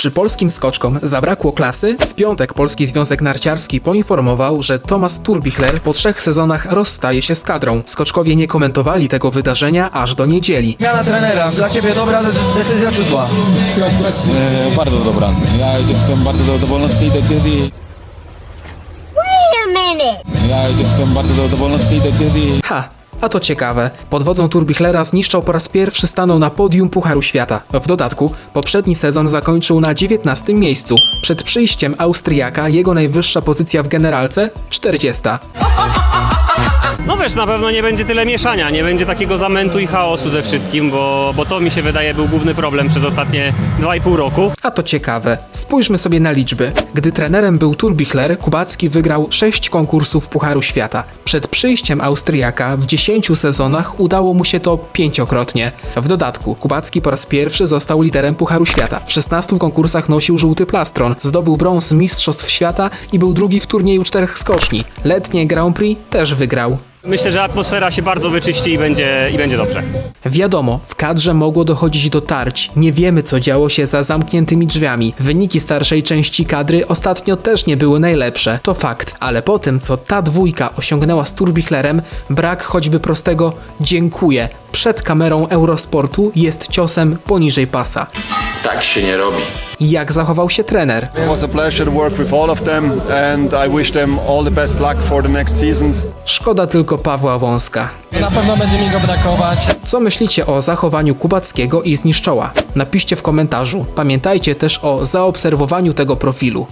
Czy polskim skoczkom zabrakło klasy? W piątek Polski Związek Narciarski poinformował, że Tomasz Turbichler po trzech sezonach rozstaje się z kadrą. Skoczkowie nie komentowali tego wydarzenia aż do niedzieli. Zmiana trenera. Dla Ciebie dobra decyzja czy zła? E, bardzo dobra. Ja jestem bardzo zadowolony z tej decyzji. Wait a minute. Ja jestem bardzo zadowolony z tej decyzji. Ha! A to ciekawe. Pod wodzą Turbichlera zniszczał po raz pierwszy stanął na podium Pucharu Świata. W dodatku, poprzedni sezon zakończył na 19 miejscu. Przed przyjściem Austriaka jego najwyższa pozycja w generalce 40. Wiesz, na pewno nie będzie tyle mieszania, nie będzie takiego zamętu i chaosu ze wszystkim, bo, bo to mi się wydaje był główny problem przez ostatnie 2,5 roku. A to ciekawe. Spójrzmy sobie na liczby. Gdy trenerem był Turbichler, Kubacki wygrał 6 konkursów Pucharu Świata. Przed przyjściem Austriaka w 10 sezonach udało mu się to pięciokrotnie. W dodatku, Kubacki po raz pierwszy został liderem Pucharu Świata. W 16 konkursach nosił żółty plastron, zdobył brąz Mistrzostw Świata i był drugi w turnieju czterech skoczni. Letnie Grand Prix też wygrał. Myślę, że atmosfera się bardzo wyczyści i będzie, i będzie dobrze. Wiadomo, w kadrze mogło dochodzić do tarć. Nie wiemy, co działo się za zamkniętymi drzwiami. Wyniki starszej części kadry ostatnio też nie były najlepsze. To fakt. Ale po tym, co ta dwójka osiągnęła z Turbichlerem, brak choćby prostego dziękuję przed kamerą Eurosportu jest ciosem poniżej pasa. Tak się nie robi. Jak zachował się trener? It was a pleasure to work with all of them, and I wish them all the best luck for the next seasons. Szkoda tylko Pawła Wąska. Na pewno będzie mi go brakować. Co myślicie o zachowaniu Kubackiego i Zniszczoła? Napiszcie w komentarzu. Pamiętajcie też o zaobserwowaniu tego profilu.